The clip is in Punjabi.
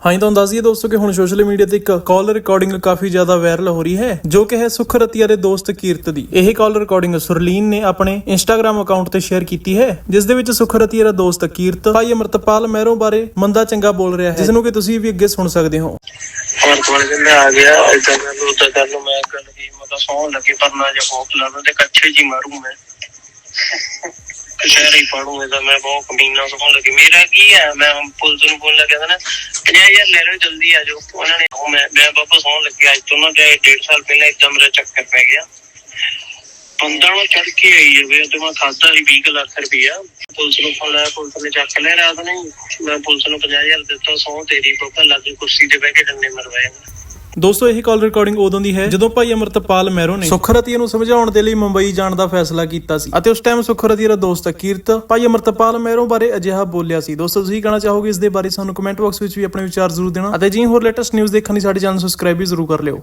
ਹਾਂ ਤੁਹਾਨੂੰ ਦੱਸ ਦੋਸਤੋ ਕਿ ਹੁਣ ਸੋਸ਼ਲ ਮੀਡੀਆ ਤੇ ਇੱਕ ਕਾਲ ਰਿਕਾਰਡਿੰਗ ਕਾਫੀ ਜ਼ਿਆਦਾ ਵਾਇਰਲ ਹੋ ਰਹੀ ਹੈ, ਜੋ ਕਿ ਹੈ ਸੁਖਰਤੀਆ ਦੇ ਦੋਸਤ ਕੀਰਤ ਦੀ। ਇਹ ਕਾਲ ਰਿਕਾਰਡਿੰਗ ਸੁਰਲੀਨ ਨੇ ਆਪਣੇ ਇੰਸਟਾਗ੍ਰam ਅਕਾਊਂਟ ਤੇ ਸ਼ੇਅਰ ਕੀਤੀ ਹੈ, ਜਿਸ ਦੇ ਵਿੱਚ ਸੁਖਰਤੀਆ ਦਾ ਦੋਸਤ ਕੀਰਤ, ਭਾਈ ਅਮਰਤਪਾਲ ਮਹਿਰੋਂ ਬਾਰੇ ਮੰਦਾ ਚੰਗਾ ਬੋਲ ਰਿਹਾ ਹੈ ਜਿਸ ਨੂੰ ਕਿ ਤੁਸੀਂ ਵੀ ਅੱਗੇ ਸੁਣ ਸਕਦੇ ਹੋ। ਪਰ ਕੋਲੇ ਮੈਂ ਆ ਗਿਆ, ਇਦਾਂ ਮੈਂ ਉਦਾਂ ਕਰ ਲੂ ਮੈਂ ਕਰ ਲਈ ਮਤਲਬ ਸੌਣ ਲੱਗੀ, ਪਰ ਨਾ ਜੇ ਹੋਪ ਨਾ ਤੇ ਕੱਛੇ ਜੀ ਮਾਰੂ ਮੈਂ। ਕਚਹਿਰੀ ਫੜੂ ਇਹਦਾ ਮੈਂ ਬਹੁਤ ਕਮੀਨਾ ਸਮਝ ਲੱਗੀ। ਮੇਰਾ ਕੀ ਹੈ? ਮੈਂ ਪੁਲਿਸ ਨੂੰ ਬੋਲਣਾ ਕਹਿੰਦਾ ਨਾ 50000 ਲੈ ਲਓ, ਜਲਦੀ ਆ ਜਾਓ। ਉਹਨਾਂ ਨੇ ਮੈਂ ਮੈਂ ਵਾਪਸ ਆਉਣ ਲੱਗਿਆ ਅੱਜ ਤੋਂ ਨਾ ਜੇ 1.5 ਸਾਲ ਪਹਿਲਾਂ ਇੱਕਦਮ ਮੇਰਾ ਚੱਕਰ ਪੈ ਗਿਆ। ਪੰਦਰਾਂ ਨੂੰ ਚੜ ਕੇ ਆਈ ਜਾਵੇ ਤੇ ਮੈਂ ਖਾਤਾ ਸੀ 20 ਲੱਖ ਰੁਪਇਆ ਪੁਲਿਸ ਨੂੰ ਫੋਨ ਲਾਇਆ, ਪੁਲਿਸ ਨੇ ਚੱਕ ਲੈ ਰਾਤ ਨੂੰ। ਮੈਂ ਪੁਲਿਸ ਨੂੰ 50000 ਦਿੱਤਾ ਸੌ ਤੇਰੀ, ਪਪਾ ਲੱਗੇ ਕੁਰਸੀ ਤੇ ਬਹਿ ਕੇ ਡੰਡੇ ਮਰਵਾਏ। ਦੋਸਤੋ, ਇਹ ਕਾਲ ਰਿਕਾਰਡਿੰਗ ਉਦੋਂ ਦੀ ਹੈ ਜਦੋਂ ਭਾਈ ਅਮਰਤਪਾਲ ਮਹਿਰੋ ਨੇ ਸੁਖ ਨੂੰ ਸਮਝਾਉਣ ਦੇ ਲਈ ਮੁੰਬਈ ਜਾਣ ਦਾ ਫੈਸਲਾ ਕੀਤਾ ਸੀ। ਅਤੇ ਉਸ ਟਾਈਮ ਸੁਖ ਦਾ ਦੋਸਤ ਕੀਰਤ, ਭਾਈ ਅਮਰਤਪਾਲ ਮਹਿਰੋ ਬਾਰੇ ਅਜਿਹਾ ਬੋਲਿਆ ਸੀ। ਦੋਸਤੋ, ਤੁਸੀਂ ਕਹਿਣਾ ਚਾਹੋਗੇ ਇਸ ਦੇ ਬਾਰੇ ਸਾਨੂੰ ਕਮੈਂਟ ਬਾਕਸ ਵਿੱਚ ਵੀ ਆਪਣੇ ਵਿਚਾਰ ਜ਼ਰੂਰ ਦੇਣਾ। ਅਤੇ ਜੀ ਹੋਰ ਲੇਟੈਸਟ ਨਿਊਜ਼ ਦੇਖਣ ਲਈ ਸਾਡੇ ਚੈਨਲ ਸਬਸਕ੍ਰਾਈਬ ਵੀ ਜ਼ਰੂਰ ਕਰ ਲਿਓ।